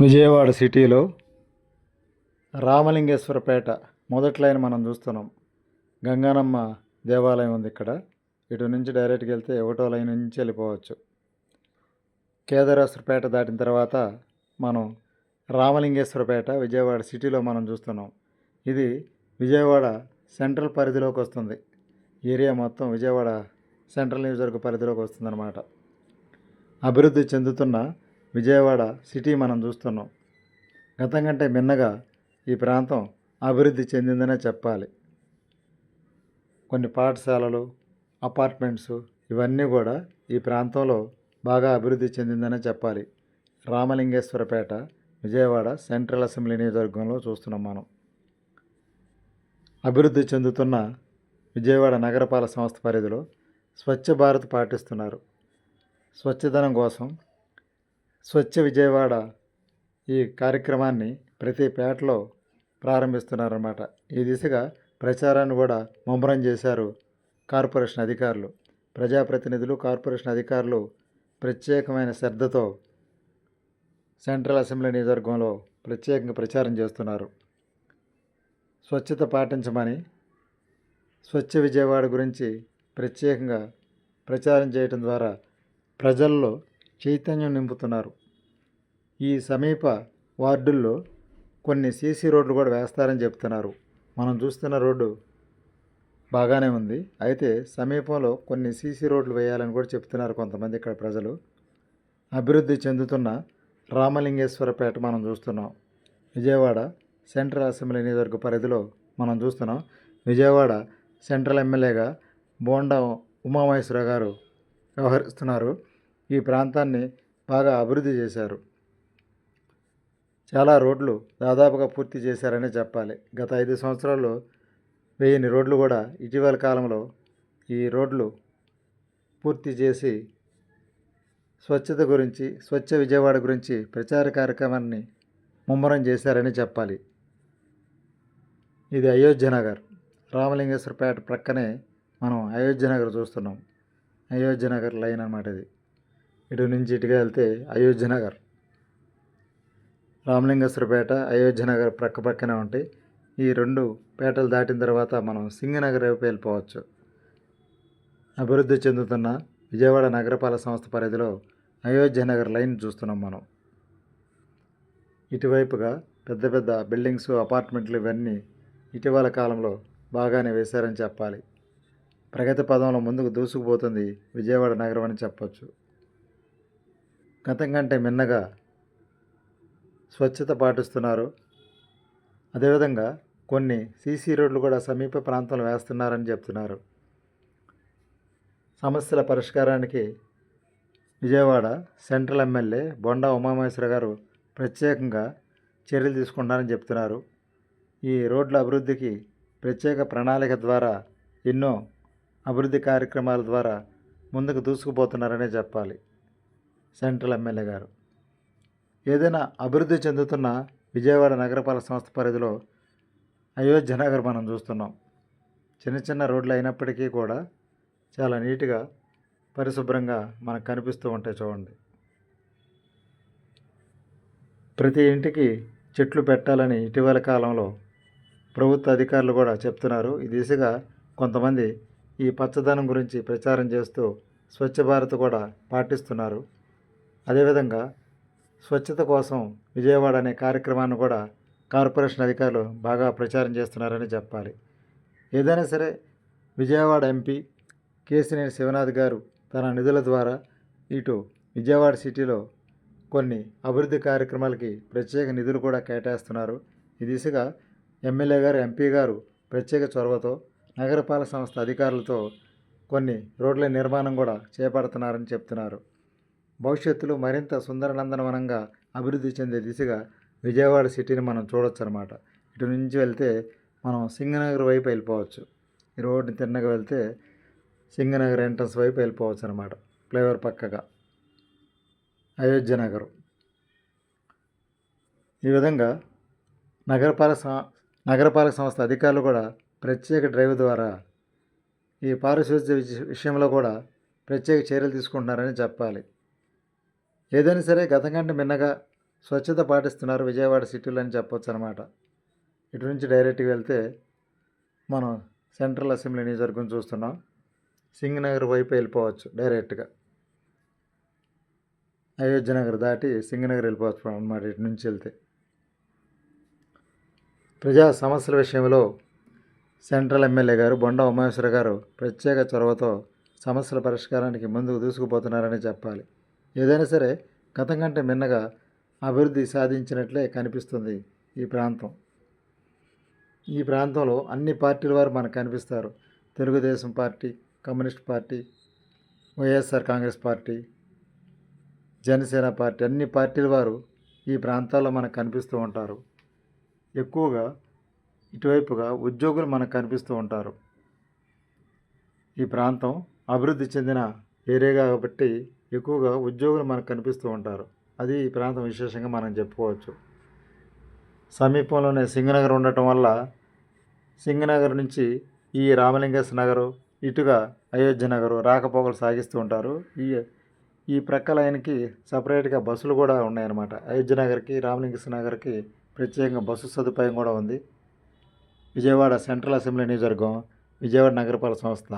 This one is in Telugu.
విజయవాడ సిటీలో రామలింగేశ్వరపేట మొదటి లైన్ మనం చూస్తున్నాం. గంగానమ్మ దేవాలయం ఉంది ఇక్కడ. ఇటు నుంచి డైరెక్ట్గా వెళ్తే ఒకటో లైన్ నుంచి వెళ్ళిపోవచ్చు. కేదారేశ్వరపేట దాటిన తర్వాత మనం రామలింగేశ్వరపేట విజయవాడ సిటీలో మనం చూస్తున్నాం. ఇది విజయవాడ సెంట్రల్ పరిధిలోకి వస్తుంది. ఏరియా మొత్తం విజయవాడ సెంట్రల్ నియోజకవర్గ పరిధిలోకి వస్తుందన్నమాట. అభివృద్ధి చెందుతున్న విజయవాడ సిటీ మనం చూస్తున్నాం. గతం కంటే మిన్నగా ఈ ప్రాంతం అభివృద్ధి చెందిందనే చెప్పాలి. కొన్ని పాఠశాలలు అపార్ట్మెంట్స్ ఇవన్నీ కూడా ఈ ప్రాంతంలో బాగా అభివృద్ధి చెందిందనే చెప్పాలి. రామలింగేశ్వరపేట విజయవాడ సెంట్రల్ అసెంబ్లీ నియోజకవర్గంలో చూస్తున్నాం మనం. అభివృద్ధి చెందుతున్న విజయవాడ నగరపాలక సంస్థ పరిధిలో స్వచ్ఛ భారత్ పాటిస్తున్నారు. స్వచ్ఛదనం కోసం స్వచ్ఛ విజయవాడ ఈ కార్యక్రమాన్ని ప్రతి పేటలో ప్రారంభిస్తున్నారన్నమాట. ఈ దిశగా ప్రచారాన్ని కూడా ముమ్మరం చేశారు కార్పొరేషన్ అధికారులు. ప్రజాప్రతినిధులు కార్పొరేషన్ అధికారులు ప్రత్యేకమైన శ్రద్ధతో సెంట్రల్ అసెంబ్లీ నియోజకవర్గంలో ప్రత్యేకంగా ప్రచారం చేస్తున్నారు. స్వచ్ఛత పాటించమని స్వచ్ఛ విజయవాడ గురించి ప్రత్యేకంగా ప్రచారం చేయటం ద్వారా ప్రజల్లో చైతన్యం నింపుతున్నారు. ఈ సమీప వార్డుల్లో కొన్ని సీసీ రోడ్లు కూడా వేస్తారని చెప్తున్నారు. మనం చూస్తున్న రోడ్డు బాగానే ఉంది. అయితే సమీపంలో కొన్ని సీసీ రోడ్లు వేయాలని కూడా చెప్తున్నారు కొంతమంది ఇక్కడ ప్రజలు. అభివృద్ధి చెందుతున్న రామలింగేశ్వరపేట మనం చూస్తున్నాం. విజయవాడ సెంట్రల్ అసెంబ్లీ నియోజకవర్గ పరిధిలో మనం చూస్తున్నాం. విజయవాడ సెంట్రల్ ఎమ్మెల్యేగా బోండా ఉమామహేశ్వర గారు వ్యవహరిస్తున్నారు. ఈ ప్రాంతాన్ని బాగా అభివృద్ధి చేశారు. చాలా రోడ్లు దాదాపుగా పూర్తి చేశారనే చెప్పాలి. గత ఐదు సంవత్సరాల్లో వెయ్యిన్ని రోడ్లు కూడా ఇటీవల కాలంలో ఈ రోడ్లు పూర్తి చేసి స్వచ్ఛత గురించి స్వచ్ఛ విజయవాడ గురించి ప్రచార కార్యక్రమాన్ని ముమ్మరం చేశారని చెప్పాలి. ఇది అయోధ్య నగర్. రామలింగేశ్వరపేట ప్రక్కనే మనం అయోధ్య నగర్ చూస్తున్నాం. అయోధ్య నగర్ లైన్ అన్నమాట ఇది. ఇటు నుంచి ఇటుగా వెళ్తే అయోధ్య నగర్. రామలింగేశ్వరపేట అయోధ్య నగర్ ప్రక్క పక్కనే ఉంటాయి. ఈ రెండు పేటలు దాటిన తర్వాత మనం సింగనగర్ వైపు వెళ్ళిపోవచ్చు. అభివృద్ధి చెందుతున్న విజయవాడ నగరపాలక సంస్థ పరిధిలో అయోధ్య నగర్ లైన్ చూస్తున్నాం మనం. ఇటువైపుగా పెద్ద పెద్ద బిల్డింగ్స్ అపార్ట్మెంట్లు ఇవన్నీ ఇటీవల కాలంలో బాగానే వేశారని చెప్పాలి. ప్రగతి పదంలో ముందుకు దూసుకుపోతుంది విజయవాడ నగరం అని చెప్పొచ్చు. గతం కంటే మిన్నగా స్వచ్ఛత పాటిస్తున్నారు. అదేవిధంగా కొన్ని సీసీ రోడ్లు కూడా సమీప ప్రాంతంలో వేస్తున్నారని చెప్తున్నారు. సమస్యల పరిష్కారానికి విజయవాడ సెంట్రల్ ఎమ్మెల్యే బొండా ఉమామహేశ్వర గారు ప్రత్యేకంగా చర్యలు తీసుకుంటారని చెప్తున్నారు. ఈ రోడ్ల అభివృద్ధికి ప్రత్యేక ప్రణాళిక ద్వారా ఎన్నో అభివృద్ధి కార్యక్రమాల ద్వారా ముందుకు దూసుకుపోతున్నారనే చెప్పాలి. సెంట్రల్ ఎమ్మెల్యే గారు. ఏదైనా అభివృద్ధి చెందుతున్న విజయవాడ నగరపాలక సంస్థ పరిధిలో అయోధ్య నగర్ మనం చూస్తున్నాం. చిన్న చిన్న రోడ్లు అయినప్పటికీ కూడా చాలా నీట్గా పరిశుభ్రంగా మనకు కనిపిస్తూ ఉంటాయి చూడండి. ప్రతి ఇంటికి చెట్లు పెట్టాలని ఇటీవల కాలంలో ప్రభుత్వ అధికారులు కూడా చెప్తున్నారు. ఈ దిశగా కొంతమంది ఈ పచ్చదనం గురించి ప్రచారం చేస్తూ స్వచ్ఛ భారత్ కూడా పాటిస్తున్నారు. అదేవిధంగా స్వచ్ఛత కోసం విజయవాడ అనే కార్యక్రమాన్ని కూడా కార్పొరేషన్ అధికారులు బాగా ప్రచారం చేస్తున్నారని చెప్పాలి. ఏదైనా సరే విజయవాడ ఎంపీ కేసినేని శివనాథ్ గారు తన నిధుల ద్వారా ఇటు విజయవాడ సిటీలో కొన్ని అభివృద్ధి కార్యక్రమాలకి ప్రత్యేక నిధులు కూడా కేటాయిస్తున్నారు. ఈ దిశగా ఎమ్మెల్యే గారు ఎంపీ గారు ప్రత్యేక చొరవతో నగరపాలక సంస్థ అధికారులతో కొన్ని రోడ్ల నిర్మాణం కూడా చేపడుతున్నారని చెప్తున్నారు. భవిష్యత్తులో మరింత సుందరనందనవనంగా అభివృద్ధి చెందే దిశగా విజయవాడ సిటీని మనం చూడొచ్చు అనమాట ఇటు నుంచి వెళ్తే మనం సింగనగర్ వైపు వెళ్ళిపోవచ్చు. ఈ రోడ్ని తిన్నగా వెళ్తే సింగనగర్ ఎంట్రన్స్ వైపు వెళ్ళిపోవచ్చు అనమాట ఫ్లైఓవర్ పక్కగా. అయోధ్య నగరం. ఈ విధంగా నగరపాలక నగరపాలక సంస్థ అధికారులు కూడా ప్రత్యేక డ్రైవ్ ద్వారా ఈ పారిశుద్ధ్య విషయంలో కూడా ప్రత్యేక చర్యలు తీసుకుంటున్నారని చెప్పాలి. ఏదైనా సరే గతం కంటే మిన్నగా స్వచ్ఛత పాటిస్తున్నారు విజయవాడ సిటీలో అని చెప్పొచ్చు అనమాట ఇటు నుంచి డైరెక్ట్గా వెళ్తే మనం సెంట్రల్ అసెంబ్లీ నియోజకవర్గం చూస్తున్నాం. సింగనగర్ వైపు వెళ్ళిపోవచ్చు డైరెక్ట్గా. అయోధ్య నగర్ దాటి సింగనగర్ వెళ్ళిపోవచ్చు అన్నమాట ఇటు నుంచి వెళ్తే. ప్రజా సమస్యల విషయంలో సెంట్రల్ ఎమ్మెల్యే గారు బొండ ఉమేశ్వర గారు ప్రత్యేక చొరవతో సమస్యల పరిష్కారానికి ముందుకు దూసుకుపోతున్నారని చెప్పాలి. ఏదైనా సరే గతం కంటే మిన్నగా అభివృద్ధి సాధించినట్లే కనిపిస్తుంది ఈ ప్రాంతం. ఈ ప్రాంతంలో అన్ని పార్టీల వారు మనకు కనిపిస్తారు. Telugudesam party communist party YSR Congress party Janasena party అన్ని పార్టీల వారు ఈ ప్రాంతాల్లో మనకు కనిపిస్తూ ఉంటారు. ఎక్కువగా ఇటువైపుగా ఉద్యోగులు మనకు కనిపిస్తూ ఉంటారు. ఈ ప్రాంతం అభివృద్ధి చెందిన ఏరియా కాబట్టి ఎక్కువగా ఉద్యోగులు మనకు కనిపిస్తూ ఉంటారు. అది ఈ ప్రాంతం విశేషంగా మనం చెప్పుకోవచ్చు. సమీపంలోనే సింగనగర్ ఉండటం వల్ల సింగనగర్ నుంచి ఈ రామలింగేశ్వర నగరు ఇటుగా అయోధ్య నగరు రాకపోకలు సాగిస్తూ ఉంటారు. ఈ ఈ ప్రక్క లైన్కి సపరేట్గా బస్సులు కూడా ఉన్నాయన్నమాట. అయోధ్య నగర్కి రామలింగేశ్వర నగర్కి ప్రత్యేకంగా బస్సు సదుపాయం కూడా ఉంది. విజయవాడ సెంట్రల్ అసెంబ్లీ నియోజకవర్గం విజయవాడ నగరపాలక సంస్థ